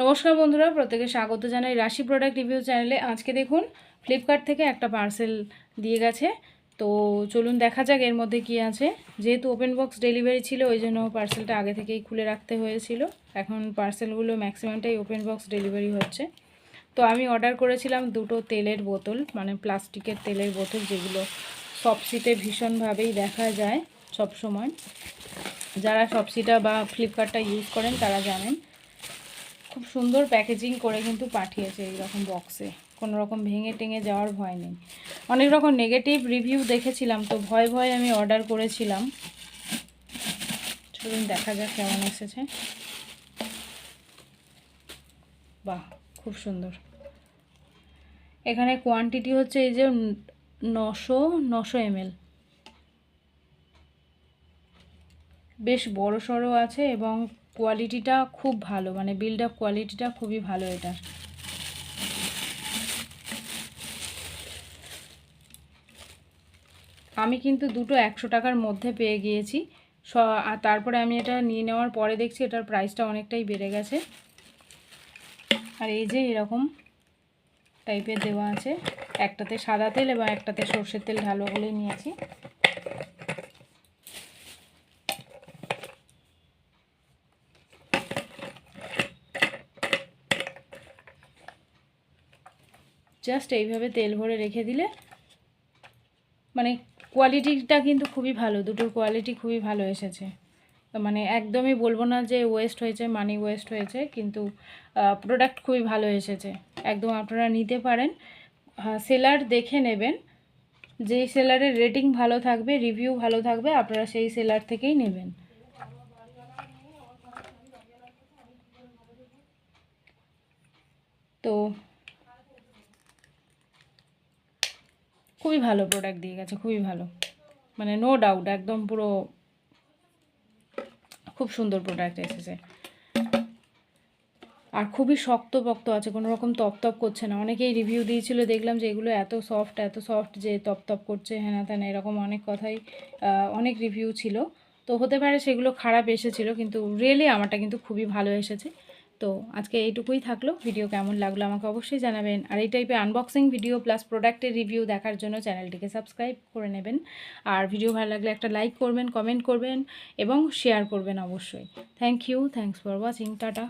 নমস্কার বন্ধুরা, প্রত্যেকে স্বাগত জানাই রাশি প্রোডাক্ট রিভিউ চ্যানেলে আজকে দেখুন ফ্লিপকার্ট থেকে একটা পার্সেল দিয়ে গেছে। তো চলুন দেখা যাক এর মধ্যে কি আছে। যেহেতু ওপেন বক্স ডেলিভারি ছিল, ওই জন্য পার্সেলটা আগে থেকেই খুলে রাখতে হয়েছিল। এখন পার্সেলগুলো ম্যাক্সিমামটাই ওপেন বক্স ডেলিভারি হচ্ছে। তো আমি অর্ডার করেছিলাম দুটো তেলের বোতল মানে প্লাস্টিকের তেলের বোতল, যেগুলো সবসিতে ভীষণভাবেই দেখা যায় সব সময় যারা সবসিটা বা ফ্লিপকার্টটা ইউজ করেন, তারা জানেন। খুব সুন্দর প্যাকেজিং করে কিন্তু পাঠিয়েছে এইরকম বক্সে কোনো রকম ভেঙে টেঙে যাওয়ার ভয় নেই। অনেক রকম নেগেটিভ রিভিউ দেখেছিলাম, তো ভয় ভয় আমি অর্ডার করেছিলাম। চলুন দেখা যাক কেমন এসেছে। বাহ, খুব সুন্দর। এখানে কোয়ান্টিটি হচ্ছে এই যে নশো নশো এমএল বেশ বড় সড়ো আছে এবং কোয়ালিটিটা খুব ভালো মানে বিল্ড আপ কোয়ালিটিটা খুবই ভালো এটার আমি কিন্তু দুটো একশো টাকার মধ্যে পেয়ে গিয়েছি। স, আর তারপরে আমি এটা নিয়ে নেওয়ার পরে দেখছি এটার প্রাইসটা অনেকটাই বেড়ে গেছে। আর এই যে এরকম টাইপের দেওয়া আছে, একটাতে সাদা তেল এবং একটাতে সর্ষের তেল ঢালবো বলেই নিয়েছি। জাস্ট এইভাবে তেল ভরে রেখে দিলে মানে কোয়ালিটিটা কিন্তু খুবই ভালো, দুটোর কোয়ালিটি খুবই ভালো এসেছে। মানে একদমই বলব না যে ওয়েস্ট হয়েছে মানি ওয়েস্ট হয়েছে, কিন্তু প্রোডাক্ট খুবই ভালো এসেছে। একদম আপনারা নিতে পারেন। সেলার দেখে নেবেন। যেই সেলারের রেটিং ভালো থাকবে রিভিউ ভালো থাকবে, আপনারা সেই সেলার থেকেই নেবেন। তো খুবই ভালো প্রোডাক্ট দিয়ে গেছে, খুবই ভালো। মানে নো ডাউট একদম পুরো খুব সুন্দর প্রোডাক্ট এসেছে। আর খুবই শক্ত পক্ত আছে, কোনো রকম তপ তপ করছে না। অনেকেই রিভিউ দিয়েছিল, দেখলাম যে এগুলো এত সফট এত সফট যে তপ তপ করছে হ্যাঁ তেন এরকম অনেক কথাই অনেক রিভিউ ছিল। তো হতে পারে সেগুলো খারাপ এসেছিল, কিন্তু রিয়েলি আমারটা কিন্তু খুবই ভালো এসেছে। তো আজকে এইটুকুই থাকল। ভিডিও কেমন লাগল আমাকে অবশ্যই জানাবেন। আর এই টাইপের আনবক্সিং ভিডিও প্লাস প্রোডাক্টের রিভিউ দেখার জন্য চ্যানেলটিকে সাবস্ক্রাইব করে নেবেন। আর ভিডিও ভালো লাগলে একটা লাইক করবেন কমেন্ট করবেন এবং শেয়ার করবেন অবশ্যই। Thank you thanks for watching tata.